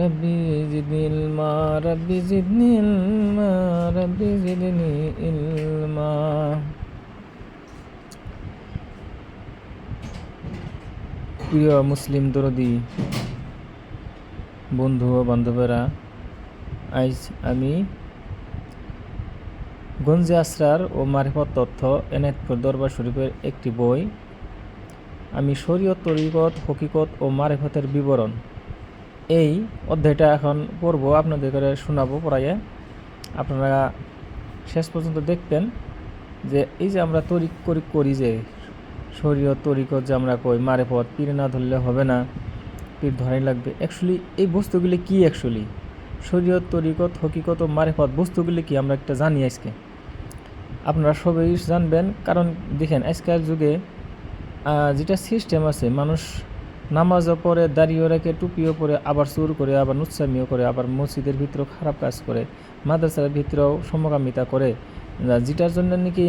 রব্বি জিদনি ইলমা রব্বি জিদনি ইলমা রব্বি জিদনি ইলমা প্রিয় মুসলিম দরদি, বন্ধু ও বান্ধবেরা, আজ আমি গঞ্জে আশ্রার ও মারিফত তথ্য এনায়তপুর দরবার শরীফের একটি বই, আমি শরীয় তরিকত হকিকত ও মারিফতের বিবরণ এই অধ্যায়টা এখন পড়ব, আপনাদের করে শোনাবো পড়াইয়ে। আপনারা শেষ পর্যন্ত দেখতেন যে এই যে আমরা তরিক করি করি যে শরীয়ত তরিকত যে আমরা কই, মারেফত, পীর না ধরলে হবে না, পীর ধরাই লাগবে। অ্যাকচুয়ালি এই বস্তুগুলি কি অ্যাকচুয়ালি শরীয়ত তরিকত হকিকত ও মারেফত বস্তুগুলি কি? আমরা একটা জানি আজকে। আপনারা সবাই জানবেন, কারণ দেখেন আজকের যুগে যেটা সিস্টেম আছে, মানুষ নামাজও পড়ে দাঁড়িয়ে রাখে, টুপিও পরে, আবার চুর করে, আবার নুৎসামিও করে, আবার মসজিদের ভিতরেও খারাপ কাজ করে, মাদ্রাসার ভিতরেও সমকামিতা করে। যেটার জন্য নাকি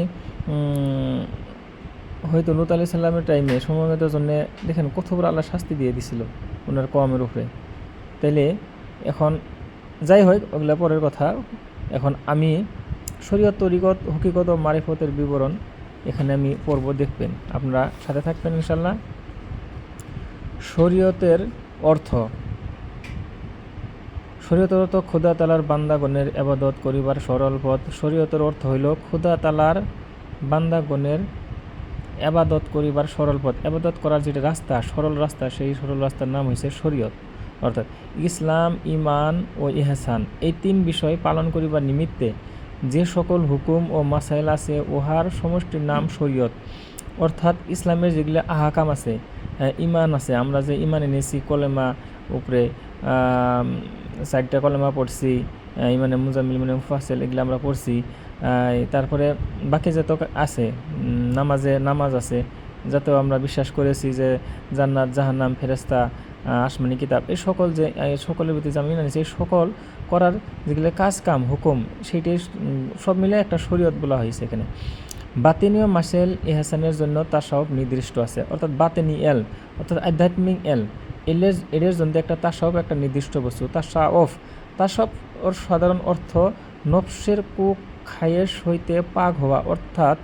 হয়তো লুত আলি সাল্লামের টাইমে সমবেতের জন্য দেখেন কত বড় আল্লাহ শাস্তি দিয়ে দিছিল ওনার কমের উপরে। তাইলে এখন যাই হোক, ওগুলা পরের কথা। এখন আমি শরীয়ত, তরিকত, হকিকত ও মারিফতের বিবরণ এখানে আমি পড়ব, দেখবেন। আপনারা সাথে থাকবেন ইনশাল্লাহ শরীয়তের অর্থ। শরীয়তের অর্থ খুদা তালার বান্দাগণের আবাদত করিবার সরল পথ। শরীয়তের অর্থ হইল ক্ষুদা তালার বান্দাগণের আবাদত করিবার সরল পথ। আবাদত করার যেটা রাস্তা, সরল রাস্তা, সেই সরল রাস্তার নাম হয়েছে শরীয়ত। অর্থাৎ ইসলাম ইমান ও ইহসান এই তিন বিষয় পালন করিবার নিমিত্তে যে সকল হুকুম ও মাসাইল আছে, উহার সমষ্টির নাম শরীয়ত। অর্থাৎ ইসলামের যেগুলো আহাকাম আছে ইমান আছে। আমরা যে ইমান এনেছি, কলেমা উপরে চারটা কলেমা পড়ছি ইমানে মুজামিল মানে মুফাসেল এগুলো আমরা পড়ছি। তারপরে বাকি যত আছে নামাজে নামাজ আছে, যাতে আমরা বিশ্বাস করেছি যে জান্নাত, জাহান্নাম ফেরেস্তা আসমানি কিতাব, এই সকল যে সকলের প্রতি যে আমি জানিছি এই সকল করার যেগুলো কাজ কাম হুকুম, সেইটাই সব মিলে একটা শরীয়ত বলা হয়েছে এখানে। বাতিনীয় মাসেল ইহাসানের জন্য তাসাউফ নির্দিষ্ট আছে। অর্থাৎ বাতেনি এল, অর্থাৎ আধ্যাত্মিক এল। এলের এদের জন্য একটা তাসাউফ একটা নির্দিষ্ট বস্তু। তাসাউফ তাসাউফ ওর সাধারণ অর্থ নফসের কুক খায়েশ হইতে পাক হওয়া, অর্থাৎ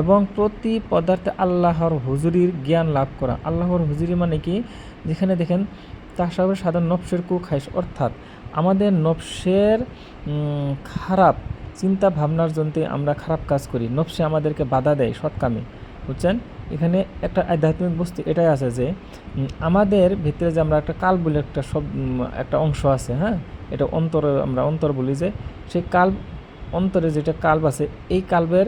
এবং প্রতি পদার্থে আল্লাহর হুজুরির জ্ঞান লাভ করা। আল্লাহর হুজুরি মানে কি? যেখানে দেখেন তাসাউফের সাধারণ নফসের কুক খায়েশ অর্থাৎ আমাদের নফসের খারাপ চিন্তা ভাবনার জন্যে আমরা খারাপ কাজ করি। নফসে আমাদেরকে বাধা দেয় সৎ কামে বুঝছেন? এখানে একটা আধ্যাত্মিক বস্তু এটাই আছে যে আমাদের ভিতরে যে আমরা একটা কাল বলে একটা সব একটা অংশ আছে হ্যাঁ? এটা অন্তর আমরা অন্তর বলি যে, সেই কাল, অন্তরে যেটা কাল্ব আছে, এই কাল্বের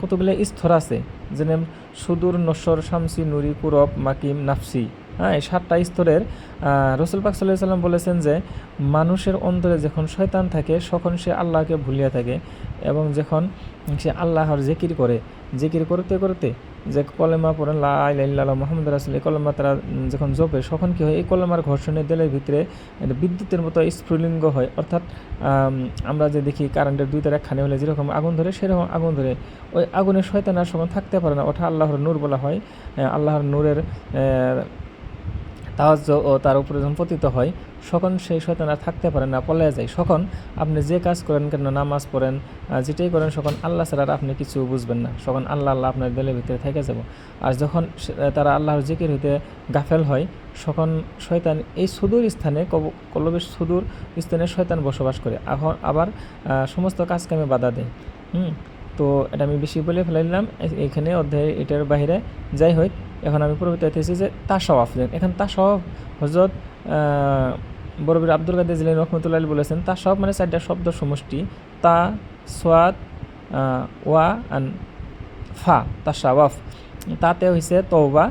কতগুলো স্তর আছে? যেমন সুদূর নশ্বর শামসি নুরি কুরব মাকিম নাফসি। হ্যাঁ এই সাতটা স্তরের রসুল পাক সাল্লাহ সাল্লাম বলেছেন যে, মানুষের অন্তরে যখন শয়তান থাকে, তখন সে আল্লাহকে ভুলিয়া থাকে এবং যখন সে আল্লাহর জিকির করে, জিকির করতে করতে যে কলেমা পড়েন লাহ মোহাম্মদ রাসুল, এই কলেমা তারা যখন জপে, তখন কী হয়, এই কলেমার ঘর্ষণে দেলের ভিতরে বিদ্যুতের মতো স্ফুলিঙ্গ হয়। অর্থাৎ আমরা যে দেখি কারেন্টের দুই তার একখানে হলে যেরকম আগুন ধরে, সেরকম আগুন ধরে। ওই আগুনের শয়তান আর সময় থাকতে পারে না, ওটা আল্লাহর নূর বলা হয়। আল্লাহর নূরের তাওয়াজ্জ ও তার উপরে যখন পতিত হয়। তখন সেই শয়তান আর থাকতে পারে না পলায় যায়। তখন আপনি যে কাজ করেন কেন নামাজ পড়েন যেটাই করেন তখন আল্লাহ ছাড়া আপনি কিছু বুঝবেন না। তখন আল্লাহ আল্লাহ আপনার দিলের ভিতরে থেকে যাব। আর যখন তারা আল্লাহর জিকির হইতে গাফেল হয় তখন শয়তান এই সুদূর স্থানে কলবের সুদূর স্থানে শয়তান বসবাস করে। এখন আবার সমস্ত কাজ কামে বাধা দেয়। হুম, তো এটা আমি বেশি বলে ফেলাইলাম। এখানে অধ্যায় এটার বাইরে। যাই হোক এখন আমি পরবর্তী হইতেছি যে তাসাওয়াফ এখন তাসাওয়াফ হজরত বরবির আব্দুল কাদের জিলানি রহমতুল্লাহ বলেছেন তাসাওয়াফ মানে চারটা শব্দ সমষ্টি। তা সোয়াদ ওয়া, আন ফা তাসাওয়াফ তাতে হয়েছে তওবা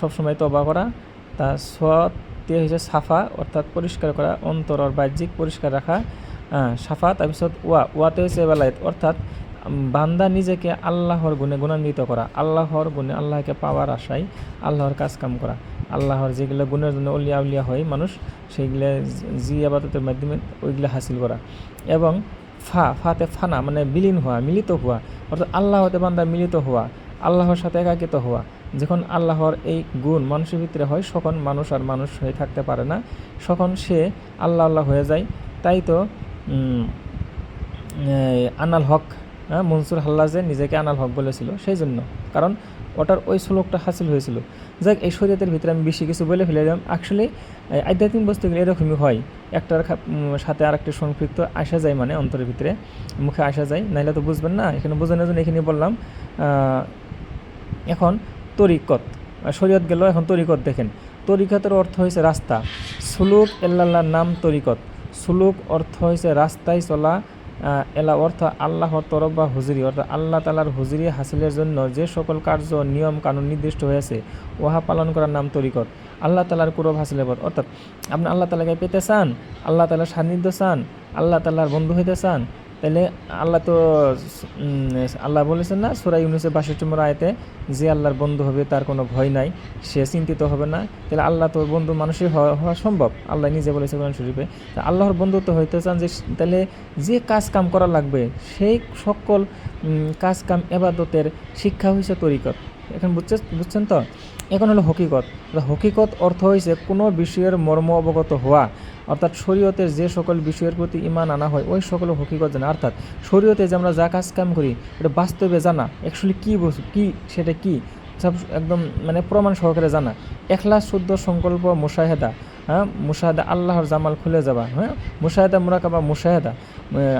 সবসময় তওবা করা। তা, সোয়াতে হয়েছে সাফা, অর্থাৎ পরিষ্কার করা, অন্তর বাহ্যিক পরিষ্কার রাখা সাফা তাৰপিছত ওয়া। ওয়াতে হয়েছে বেলায়ত অর্থাৎ বান্দা নিজেকে আল্লাহর গুণে গুণান্বিত করা, আল্লাহর গুণে আল্লাহকে পাওয়ার আশায় আল্লাহর কাজ কাম করা। আল্লাহর যেগুলো গুণের জন্য অলিয়া উলিয়া হয় মানুষ, সেইগুলো জি আবাদতের মাধ্যমে ওইগুলো হাসিল করা। এবং ফা, ফাতে ফানা মানে বিলীন হওয়া, মিলিত হওয়া। অর্থাৎ আল্লাহতে বান্দা মিলিত হওয়া, আল্লাহর সাথে একাকিত হওয়া। যখন আল্লাহর এই গুণ মানুষের ভিতরে হয়, সখন মানুষ আর মানুষ হয়ে থাকতে পারে না। তখন সে আল্লাহ আল্লাহ হয়ে যায়। তাই তো আনাল হক মনসুর হাল্লাজে নিজেকে আনাল হক বলেছিল সেই জন্য। কারণ ওটার ওই শ্লোকটা হাসিল হয়েছিল। যাক, এই শরীয়তের ভিতরে আমি বেশি কিছু বলে ফেলে দিলাম অ্যাকচুয়ালি আধ্যাত্মিক বস্তুগুলো এরকমই হয়। একটার সাথে আর একটা সংপৃক্ত আসা যায় মানে অন্তরের ভিতরে, মুখে আসা যায়। নাহলে তো বুঝবেন না, এখানে বোঝানোর জন্য এখানে বললাম এখন তরিকত। শরীয়ত গেল, এখন তরিকত দেখেন। তরিকতের অর্থ হয়েছে রাস্তা। সুলুক এল্লাল্লাহর নাম তরিকত। সুলুক অর্থ হয়েছে রাস্তায় চলা এলা অর্থ আল্লাহর তরফ বা হুজুরি, অর্থাৎ আল্লাহ তালার হুজুরি হাসিলের জন্য যে সকল কার্য, নিয়ম, কানুন নির্দিষ্ট হয়েছে, উহা পালন করার নাম তরিকত। আল্লাহ তালার কুরব হাসিলের পথ। অর্থাৎ আপনি আল্লাহ তালাকে পেতে চান, আল্লাহ তালার সান্নিধ্য চান, আল্লাহ তালার বন্ধু হইতে চান তাহলে আল্লাহ তো আল্লাহ বলেছেন না সুরাই ইউনুসের বাষট্টি নম্বর আয়তে, যে আল্লাহর বন্ধু হবে তার কোনো ভয় নাই, সে চিন্তিত হবে না। তাহলে আল্লাহ তো বন্ধু মানুষই হওয়া সম্ভব। আল্লাহ নিজে বলেছে কোরআন শরীফে। আল্লাহর বন্ধুত্ব হইতে চান যে, তাহলে যে কাজ কাম করা লাগবে, সেই সকল কাজ কাম, এবাদতের শিক্ষা হয়েছে তরিকত। এখন বুঝছে, বুঝছেন তো? এখন হলো হকিকত। হকিকত অর্থ হয়েছে কোনো বিষয়ের মর্ম অবগত হওয়া। অর্থাৎ শরীয়তের যে সকল বিষয়ের প্রতি ইমান আনা হয়, ওই সকল হকিকত জানা। অর্থাৎ শরীয়তে যে আমরা যা কাজ কাম করি, এটা বাস্তবে জানা। অ্যাকচুয়ালি কী বস্তু, কী, সেটা কী? সব একদম মানে প্রমাণ সহকারে জানা। একলাস শুদ্ধ সংকল্প, মুশাহেদা হ্যাঁ? মুশাহেদা আল্লাহর জামাল খুলে যাবা হ্যাঁ? মুশাহেদা মুরাকাবা, মুশাহেদা।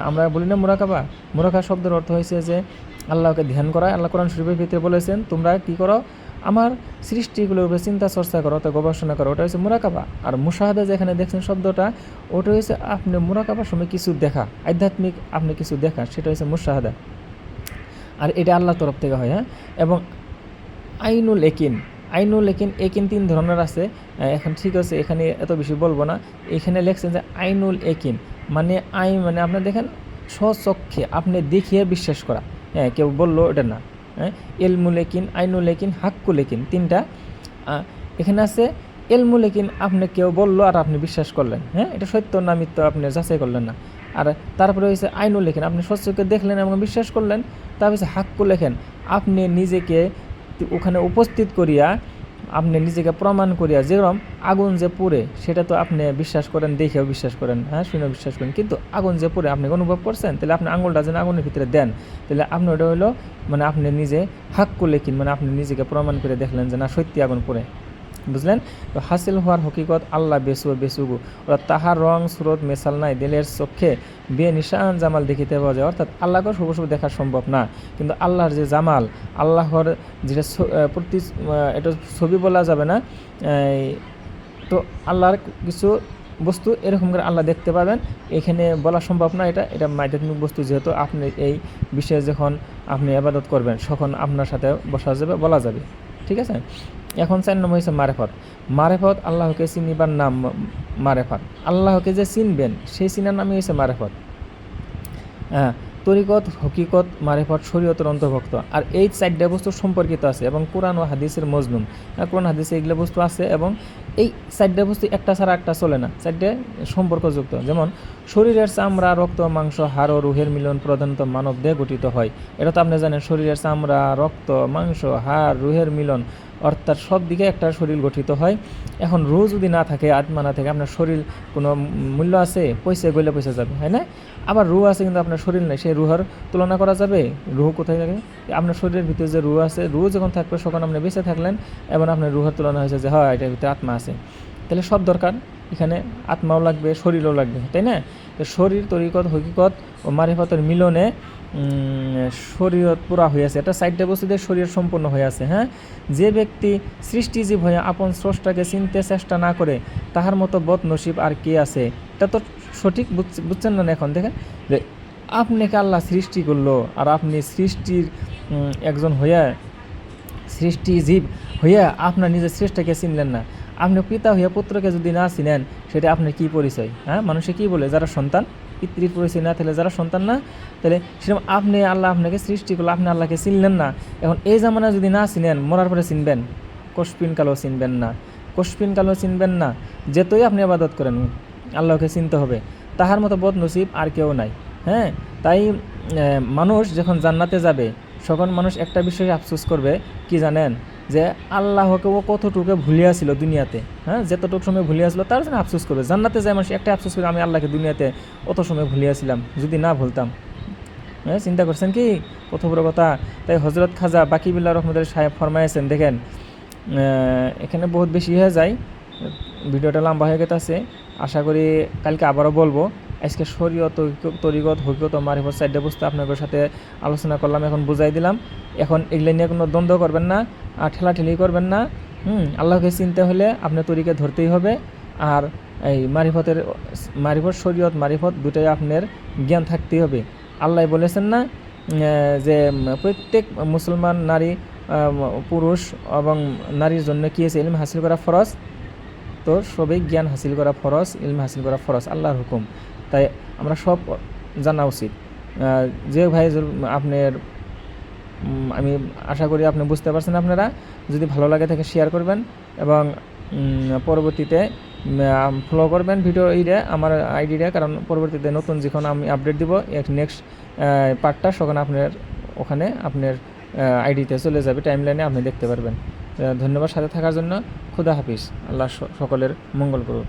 আমরা বলি না মুরাকাবা? মুরাকা শব্দের অর্থ হয়েছে যে আল্লাহকে ধ্যান করা। আল্লাহ কোরআন শরীফের ভিতরে বলেছেন, তোমরা কি করো? আমার সৃষ্টিগুলোর উপরে চিন্তা চর্চা করো অর্থাৎ গবেষণা করো। ওটা হচ্ছে মুরাকাবা। আর মুশাহাদা যেখানে দেখছেন শব্দটা, ওটা হচ্ছে আপনি মুরাকাবার সময় কিছু দেখা, আধ্যাত্মিক আপনি কিছু দেখা, সেটা হচ্ছে মুশাহাদা। আর এটা আল্লাহর তরফ থেকে হয় হ্যাঁ? এবং আইনুল একিন আইনুল একিন একিন তিন ধরনের আছে। এখন ঠিক আছে, এখানে এত বেশি বলব না। এখানে লেখছেন যে আইনুল একিন মানে আই মানে আপনি দেখেন, স্বচক্ষে আপনি দেখিয়ে বিশ্বাস করা। হ্যাঁ কেউ বলল এটা না। হ্যাঁ এলমুল একিন আইনুল একিন হাক্কুল একিন তিনটা এখানে আছে এলমুল একিন আপনি কেউ বলল আর আপনি বিশ্বাস করলেন। হ্যাঁ এটা সত্য না মিথ্য আপনি যাচাই করলেন না। আর তারপরে হয়েছে আইনুল লেখেন আপনি স্বচ্ছকে দেখলেন এবং বিশ্বাস করলেন। তারপর হাক্কু লেখেন আপনি নিজেকে ওখানে উপস্থিত করিয়া আপনি নিজেকে প্রমাণ করিয়া যেরকম আগুন যে পুরে সেটা তো আপনি বিশ্বাস করেন, দেখেও বিশ্বাস করেন হ্যাঁ শুনেও বিশ্বাস করেন। কিন্তু আগুন যে পুরে আপনি অনুভব করছেন? তাহলে আপনি আঙুলটা যেন আগুনের ভিতরে দেন। তাহলে আপনি ওটা হলো মানে আপনি নিজে হাক্কু লেখিন মানে আপনি নিজেকে প্রমাণ করে দেখলেন যে না, সত্যি আগুন পুড়ে। বুঝলেন? তো হাসিল হওয়ার হকিকত আল্লাহ বেসু বেসুগু অর্থাৎ তাহার রং, সুরত মেশাল নাই, দিলের চক্ষে বে নিশান জামাল দেখিতে পাওয়া যায়। অর্থাৎ আল্লাহকে শুভ শুভ দেখা সম্ভব না। কিন্তু আল্লাহর যে জামাল, আল্লাহর যেটা প্রতি এটা ছবি বলা যাবে না তো আল্লাহর কিছু বস্তু এরকম করে আল্লাহ দেখতে পাবেন। এখানে বলা সম্ভব না এটা এটা আধ্যাত্মিক বস্তু যেহেতু আপনি এই বিষয়ে যখন আপনি আবাদত করবেন তখন আপনার সাথে বসা যাবে, বলা যাবে। ঠিক আছে? এখন চার নম্বর হয়েছে মারেফত। মারেফত আল্লাহকে চিনিবার নাম মারেফত। আল্লাহকে যে চিনবেন, সেই চিনার নামই হয়েছে মারেফত। হ্যাঁ তরিকত, হকিকত, মারেফত শরীয়তের অন্তর্ভুক্ত। আর এই চারটা বস্তু সম্পর্কিত আছে এবং কোরআন ও হাদিসের মজলুম আর কোরআন, হাদিসে এগুলো বস্তু আছে এবং এই চারটা বস্তু একটা ছাড়া একটা চলে না। চারটে সম্পর্কযুক্ত। যেমন, শরীরের চামড়া, রক্ত, মাংস, হাড় ও রুহের মিলন প্রধানত মানব দেহ গঠিত হয়। এটা তো আপনি জানেন, শরীরের চামড়া, রক্ত, মাংস, হাড়, রুহের মিলন অর্থাৎ সব দিকে একটা শরীর গঠিত হয়। এখন রুহ যদি না থাকে আত্মা না থাকে আপনার শরীর কোনো মূল্য আছে, পয়সা গইলে পয়সা যাবে, হয় না? আবার রুহ আছে কিন্তু আপনার শরীর নেই, সেই রুহার তুলনা করা যাবে? রুহ কোথায় থাকে? আপনার শরীরের ভিতরে যে রুহ আছে, রুহ যখন থাকবে তখন আপনি বেঁচে থাকলেন, এবং আপনার রুহের তুলনা হয়েছে যে, হয়, এটার ভিতরে আত্মা আছে। তাহলে সব দরকার। এখানে আত্মাও লাগবে, শরীরও লাগবে, তাই না? তো শরীর তরিকত হকিকত ও মারিফতের মিলনে উম, শরীরত পুরা আছে। এটা সাইডটা বস্তু দিয়ে শরীর সম্পূর্ণ হয়ে আছে হ্যাঁ? যে ব্যক্তি সৃষ্টিজীব হয়ে আপন স্রষ্টাকে চিনতে চেষ্টা না করে তাহার মতো বদ নসিব আর কে আছে? এটা তো সঠিক বুঝ- বুঝছেন না এখন? দেখেন যে আপনাকে আল্লাহ সৃষ্টি করল আর আপনি সৃষ্টির একজন হইয়া সৃষ্টি জীব হইয়া আপনার নিজের শ্রেষ্ঠকে চিনলেন না। আপনি পিতা হইয়া পুত্রকে যদি না চিনেন, সেটা আপনার কি পরিচয়? হ্যাঁ মানুষে কি বলে? যারা সন্তান, পিতৃর পরিচয় না, তাহলে যারা সন্তান না, তাহলে সেরকম আপনি আল্লাহ আপনাকে সৃষ্টি করল, আপনি আল্লাহকে চিনলেন না। এখন এই জামানা যদি না চিনেন, মরার পরে চিনবেন? কোষপিন কালো চিনবেন না। কোষপিন কালো চিনবেন না। যেতই আপনি আবাদত করেন, আল্লাহকে চিনতে হবে। তাহার মতো বদ নসিব আর কেউ নাই। হ্যাঁ তাই মানুষ যখন জান্নাতে যাবে তখন মানুষ একটা বিষয়ে আফসোস করবে, কি জানেন? যে আল্লাহকে ও কতটুকু ভুলিয়াছিল দুনিয়াতে হ্যাঁ? যতটুকু সময় ভুলিয়াছিল তার জন্য আফসোস করবে। জান্নাতে যায় মানুষ, একটা আফসোস করে আমি আল্লাহকে দুনিয়াতে অত সময় ভুলিয়াছিলাম যদি না ভুলতাম। হ্যাঁ চিন্তা করছেন কি? কত বড় কথা। তাই হজরত খাজা বাকিবিল্লা রহমদের সাহেব ফরমাইছেন দেখেন এখানে বহুত বেশি হয়ে যায়, ভিডিওটা লম্বা হয়ে গেছে আশা করি কালকে আবারও বলব। আজকে ঐক্য- তরিগত হকিকত মারিফত সাইডে বুঝতে আপনাদের সাথে আলোচনা করলাম, এখন বুঝাই দিলাম। এখন এগুলো নিয়ে কোনো দ্বন্দ্ব করবেন না, আর ঠেলাঠেলি করবেন না। হুম, আল্লাহকে চিনতে হলে আপনার তরিকে ধরতেই হবে। আর এই মারিফতের মারিফত, শরীয়ত মারিফত দুটাই আপনার জ্ঞান থাকতেই হবে। আল্লাহ বলেছেন না যে প্রত্যেক মুসলমান নারী পুরুষ এবং নারীর জন্য কী আছে? ইলম হাসিল করা ফরজ। তো সবই জ্ঞান হাসিল করা ফরজ, ইলম হাসিল করা ফরজ, আল্লাহর হুকুম। তাই আমরা সব জানা উচিত। যে ভাই আপনার আমি আশা করি আপনি বুঝতে পারছেন আপনারা। যদি ভালো লাগে থাকে শেয়ার করবেন এবং পরবর্তীতে ফলো করবেন ভিডিও এইটা আমার আইডিটা কারণ পরবর্তীতে নতুন যখন আমি আপডেট দিব এক নেক্সট পার্টটা তখন আপনার ওখানে আপনার আইডিতে চলে যাবে টাইম লাইনে আপনি দেখতে পারবেন। ধন্যবাদ সাথে থাকার জন্য। খুদা হাফিজ। আল্লাহ সকলের মঙ্গল করুক।